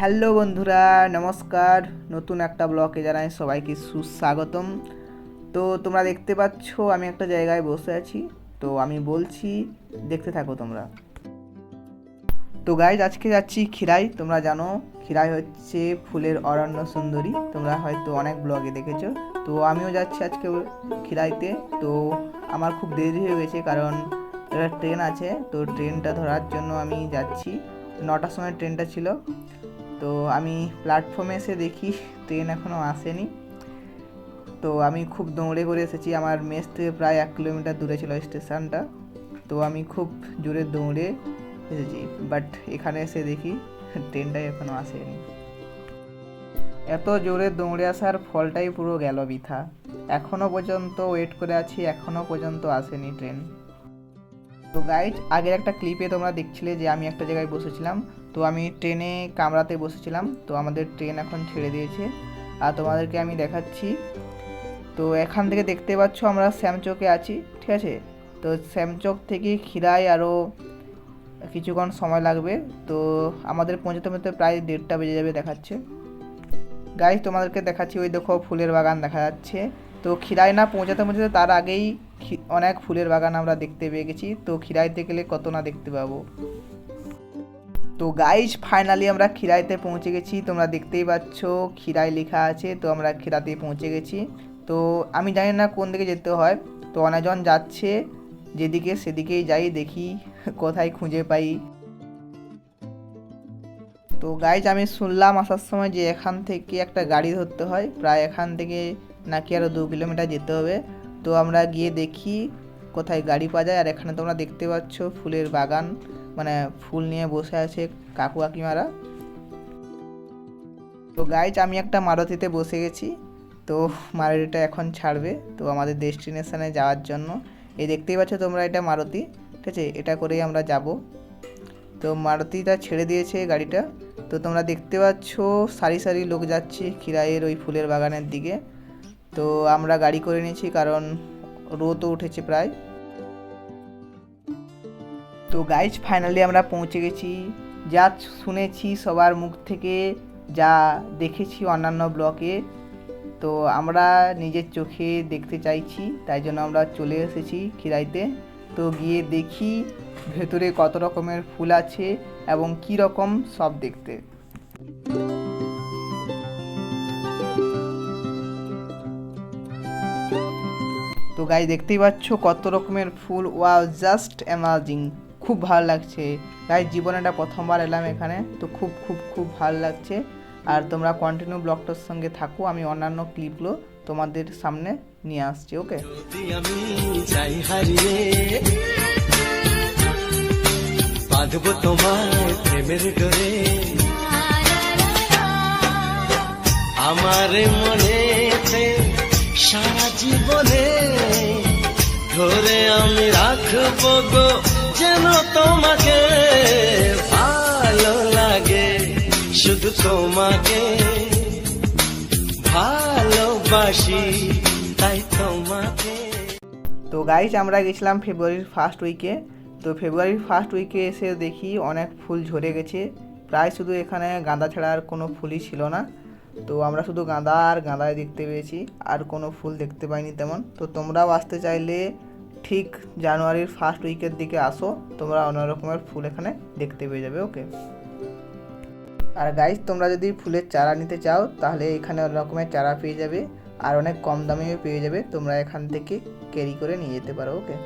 Hello বন্ধুরা, নমস্কার। নতুন একটা ব্লগে জানাই সবাইকে সুস্বাগতম। তো তোমরা দেখতে পাচ্ছ, আমি একটা জায়গায় বসে আছি। তো আমি বলছি, দেখতে থাকো তোমরা। তো গাইজ আজকে যাচ্ছি খিরাই। তোমরা জানো, খিরাই হচ্ছে ফুলের অরণ্য সুন্দরী। তোমরা হয়তো অনেক ব্লগে দেখেছ। তো আমিও যাচ্ছি আজকে খিরাইতে। তো আমার খুব দেরি হয়ে গেছে কারণ একটা ট্রেন আছে। তো ট্রেনটা ধরার জন্য আমি যাচ্ছি। নটার সময় ট্রেনটা ছিল। তো আমি প্ল্যাটফর্মে এসে দেখি ট্রেন এখনও আসেনি। তো আমি খুব দৌড়ে করে এসেছি। আমার মেস থেকে প্রায় এক কিলোমিটার দূরে ছিল স্টেশনটা। তো আমি খুব জোরে দৌড়ে এসেছি। বাট এখানে এসে দেখি ট্রেনটাই এখনও আসেনি। এত জোরে দৌড়ে আসার ফলটাই পুরো গেল বৃথা। এখনও পর্যন্ত ওয়েট করে আছি এখনও পর্যন্ত আসেনি ট্রেন তো গাইড আগের একটা ক্লিপে তোমরা দেখছিলে যে আমি একটা জায়গায় বসেছিলাম। তো আমি ট্রেনে কামরাতে বসেছিলাম, তো আমাদের ট্রেন এখন ছেড়ে দিয়েছে। আর তোমাদেরকে আমি দেখাচ্ছি। তো এখান থেকে দেখতে পাচ্ছ আমরা শ্যামচকে আছি, ঠিক আছে? তো শ্যামচক থেকে খিরাই আরও কিছুক্ষণ সময় লাগবে। তো আমাদের পৌঁছতে পৌঁছতে প্রায় দেড়টা বেজে যাবে দেখাচ্ছে। গাই তোমাদেরকে দেখাচ্ছি, ওই দেখো ফুলের বাগান দেখা যাচ্ছে। তো খিরাই না পৌঁছাতে পৌঁছাতে তার আগেই অনেক ফুলের বাগান আমরা দেখতে পেয়ে গেছি। তো খিরাইতে গেলে কত না দেখতে পাবো। তো গাইজ ফাইনালি আমরা খিরাইতে পৌঁছে গেছি। তোমরা দেখতেই পাচ্ছ, খিরাই লেখা আছে, তো আমরা খিরাতে পৌঁছে গেছি। তো আমি জানি না কোন দিকে যেতে হয়। তো অনেকজন যাচ্ছে, যেদিকে সেদিকেই যাই, দেখি কোথায় খুঁজে পাই। তো গাইজ আমি শুনলাম আসার সময় যে এখান থেকে একটা গাড়ি ধরতে হয়। প্রায় এখান থেকে নাকি আরও দু কিলোমিটার যেতে হবে। তো আমরা গিয়ে দেখি কোথায় গাড়ি পাওয়া যায়। আর এখানে তোমরা দেখতে পাচ্ছ ফুলের বাগান। মানে ফুল নিয়ে বসে আছে কাকু কাকিমারা। তো গাইজ আমি একটা মারুতিতে বসে গেছি। তো মারুতিটা এখন ছাড়বে, তো আমাদের ডেস্টিনেশনে যাওয়ার জন্য। এই দেখতেই পাচ্ছ তোমরা এটা মারুতি, ঠিক আছে? এটা করেই আমরা যাব। তো মারুতিটা ছেড়ে দিয়েছে গাড়িটা। তো তোমরা দেখতে পাচ্ছ সারি সারি লোক যাচ্ছে খিরাইয়ের ওই ফুলের বাগানের দিকে। তো আমরা গাড়ি করে নিয়েছি কারণ রোদও উঠেছে প্রায়। তো গাইজ ফাইনালি আমরা পৌঁছে গেছি। যা শুনেছি সবার মুখ থেকে, যা দেখেছি অন্যান্য ব্লকে তো আমরা নিজের চোখে দেখতে চাইছি, তাই জন্য আমরা চলে এসেছি খিরাইতে। তো গিয়ে দেখি ভেতরে কত রকমের ফুল আছে এবং কি রকম সব দেখতে। তো গাই দেখতেই পাচ্ছ কত রকমের ফুল। ওয়াও জাস্ট অ্যামাজিং খুব ভালো লাগছে। তাই জীবনে এটা প্রথমবার এলাম এখানে, তো খুব খুব খুব ভালো লাগছে। আর তোমরা কন্টিনিউ ব্লগটার সঙ্গে থাকো, আমি অন্যান্য ক্লিপগুলো তোমাদের সামনে নিয়ে আসছি ওকে তোমার ডোরে আমার মনেতে সারা জীবনে ধরে আমি রাখব গো যেন তোমাকে ভালো লাগে, শুধু তোমাকে ভালোবাসি, তাই তোমাকে। তো গাইজ আমরা গেছিলাম ফেব্রুয়ারির ফার্স্ট উইকে তো ফেব্রুয়ারির ফার্স্ট উইকে এসে দেখি অনেক ফুল ঝরে গেছে। প্রায় শুধু এখানে গাঁদা ছাড়া আর কোনো ফুলই ছিল না। তো আমরা শুধু গাঁদা আর গাঁদায় দেখতে পেয়েছি। আর কোনো ফুল দেখতে পাইনি তেমন। তো তোমরাও আসতে চাইলে ঠিক জানুয়ারির ফার্স্ট উইকের দিকে আসো, তোমরা অনেক রকমের ফুল এখানে দেখতে পেয়ে যাবে ওকে আর গাইজ তোমরা যদি ফুলের চারা নিতে চাও, তাহলে এখানে অনেক রকমের চারা পেয়ে যাবে, আর অনেক কম দামেও পেয়ে যাবে, তোমরা এখান থেকে ক্যারি করে নিয়ে যেতে পারো ওকে